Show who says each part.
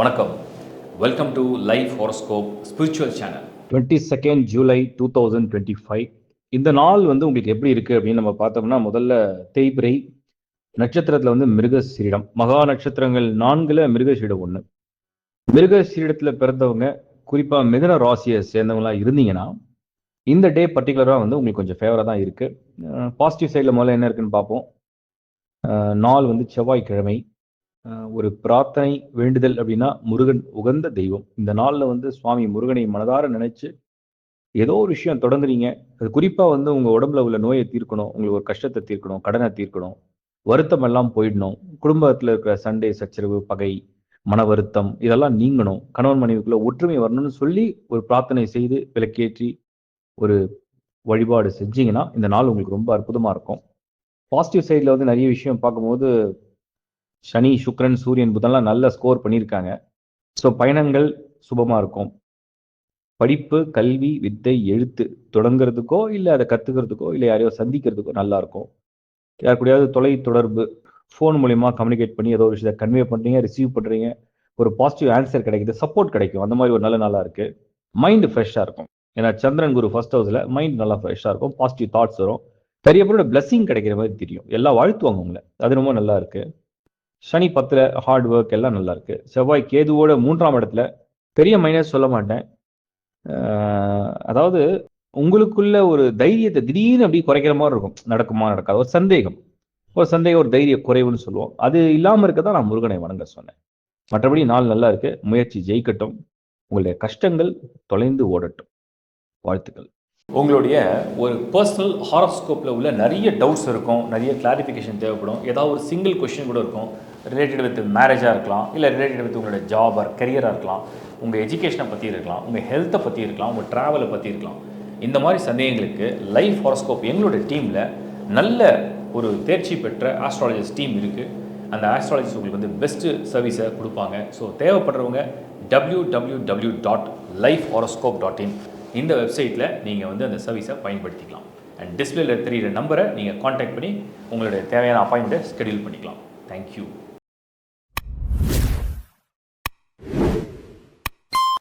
Speaker 1: வணக்கம். Welcome to life horoscope spiritual channel
Speaker 2: twenty second July two thousand twenty five இந்த நாள் வந்து உங்களுக்கு எப்படி இருக்கு அப்படின்னு நம்ம பார்த்தோம்னா முதல்ல தேய்பிரை நட்சத்திரத்துல வந்து மிருகசீரிடம். மகா நட்சத்திரங்கள் நான்குல மிருகசீடம் ஒன்று மிருகசீரிடத்தில் பிறந்தவங்க குறிப்பாக மிதன ராசியை சேர்ந்தவங்களா இருந்தீங்கன்னா இந்த டே பர்டிகுலராக வந்து உங்களுக்கு கொஞ்சம் ஃபேவராக தான் இருக்குது பாசிட்டிவ் சைடில் முதல்ல என்ன இருக்குன்னு பார்ப்போம். நாள் வந்து செவ்வாய்க்கிழமை. ஒரு பிரார்த்தனை வேண்டுதல் அப்படின்னா முருகன் உகந்த தெய்வம். இந்த நாளில் வந்து சுவாமி முருகனை மனதார நினைச்சு ஏதோ ஒரு விஷயம் தொடங்குறீங்க. அது குறிப்பாக வந்து உங்கள் உடம்புல உள்ள நோயை தீர்க்கணும் உங்களுக்கு ஒரு கஷ்டத்தை தீர்க்கணும் கடனை தீர்க்கணும் வருத்தம் எல்லாம் போயிடணும். குடும்பத்தில் இருக்கிற சண்டை சச்சரவு பகை மன வருத்தம் இதெல்லாம் நீங்கணும். கணவன் மனைவிக்குள்ள ஒற்றுமை வரணும்னு சொல்லி ஒரு பிரார்த்தனை செய்து விளக்கேற்றி ஒரு வழிபாடு செஞ்சீங்கன்னா இந்த நாள் உங்களுக்கு ரொம்ப அற்புதமாக இருக்கும். பாசிட்டிவ் சைடில் வந்து நிறைய விஷயம் பார்க்கும்போது சனி சுக்ரன் சூரியன் புதன்லாம் நல்ல ஸ்கோர் பண்ணியிருக்காங்க. ஸோ பயணங்கள் சுபமாக இருக்கும். படிப்பு கல்வி வித்தை எழுத்து தொடங்குறதுக்கோ இல்லை அதை கற்றுக்கிறதுக்கோ இல்லை யாரையோ சந்திக்கிறதுக்கோ நல்லா இருக்கும். யார் தொலை தொடர்பு ஃபோன் மூலயமா கம்யூனிகேட் பண்ணி ஏதோ ஒரு விஷயத்தை கன்வே பண்ணுறீங்க ரிசீவ் பண்ணுறீங்க ஒரு பாசிட்டிவ் ஆன்சர் கிடைக்குது சப்போர்ட் கிடைக்கும். அந்த மாதிரி ஒரு நல்ல நாளாக இருக்குது மைண்டு ஃப்ரெஷ்ஷாக இருக்கும். ஏன்னா சந்திரன் குரு ஃபர்ஸ்ட் ஹவுஸில் மைண்ட் நல்லா ஃப்ரெஷ்ஷாக இருக்கும் பாசிட்டிவ் தாட்ஸ் வரும். பெரிய பேரோட கிடைக்கிற மாதிரி தெரியும். எல்லாம் வாழ்த்துவாங்க உங்களை. அது ரொம்ப நல்லா இருக்குது சனி பத்தில் ஹார்ட் ஒர்க் எல்லாம் நல்லா இருக்கு. செவ்வாய் கேதுவோட மூன்றாம் இடத்துல பெரிய மைனஸ் சொல்ல மாட்டேன். அதாவது உங்களுக்குள்ள ஒரு தைரியத்தை திடீர்னு அப்படி குறைக்கிற மாதிரி இருக்கும். நடக்குமா நடக்காது. ஒரு சந்தேகம். ஒரு சந்தேகம் ஒரு தைரிய குறைவுன்னு சொல்லுவோம். அது இல்லாமல் இருக்க தான் நான் முருகனை வணங்க சொன்னேன். மற்றபடி நாள் நல்லா இருக்கு. முயற்சி ஜெயிக்கட்டும். உங்களுடைய கஷ்டங்கள் தொலைந்து ஓடட்டும். வாழ்த்துக்கள்.
Speaker 1: உங்களுடைய ஒரு பர்சனல் ஹாரோஸ்கோப்பில் உள்ள நிறைய டவுட்ஸ் இருக்கும். நிறைய கிளாரிஃபிகேஷன் தேவைப்படும். ஏதாவது ஒரு சிங்கிள் கொஷின் கூட இருக்கும். ரிலேட்டட் வித் மேரேஜாக இருக்கலாம் இல்லை ரிலேட்டட் வித் உங்களோட ஜாப் ஆர் கரியராக இருக்கலாம் உங்கள் எஜுகேஷனை பற்றி இருக்கலாம் உங்கள் ஹெல்த்தை பற்றி இருக்கலாம் உங்கள் ட்ராவலை பற்றி இருக்கலாம். இந்த மாதிரி சந்தேகங்களுக்கு லைஃப் ஹாரோஸ்கோப் எங்களோட டீமில் நல்ல ஒரு தேர்ச்சி பெற்ற ஆஸ்ட்ராலஜிஸ்ட் டீம் இருக்குது அந்த ஆஸ்ட்ராலஜிஸ்ட் உங்களுக்கு வந்து பெஸ்ட்டு சர்வீஸை கொடுப்பாங்க. ஸோ தேவைப்படுறவங்க W W W dot life horoscope dot in இந்த வெப்சைட்டில் நீங்கள் வந்து அந்த சர்வீஸை பயன்படுத்திக்கலாம். அண்ட் டிஸ்பிளேல தெரிகிற நம்பரை நீங்கள் காண்டாக்ட் பண்ணி உங்களுடைய தேவையான அப்பாயின்மெண்ட்டை ஸ்கெடியூல் பண்ணிக்கலாம். தேங்க்யூ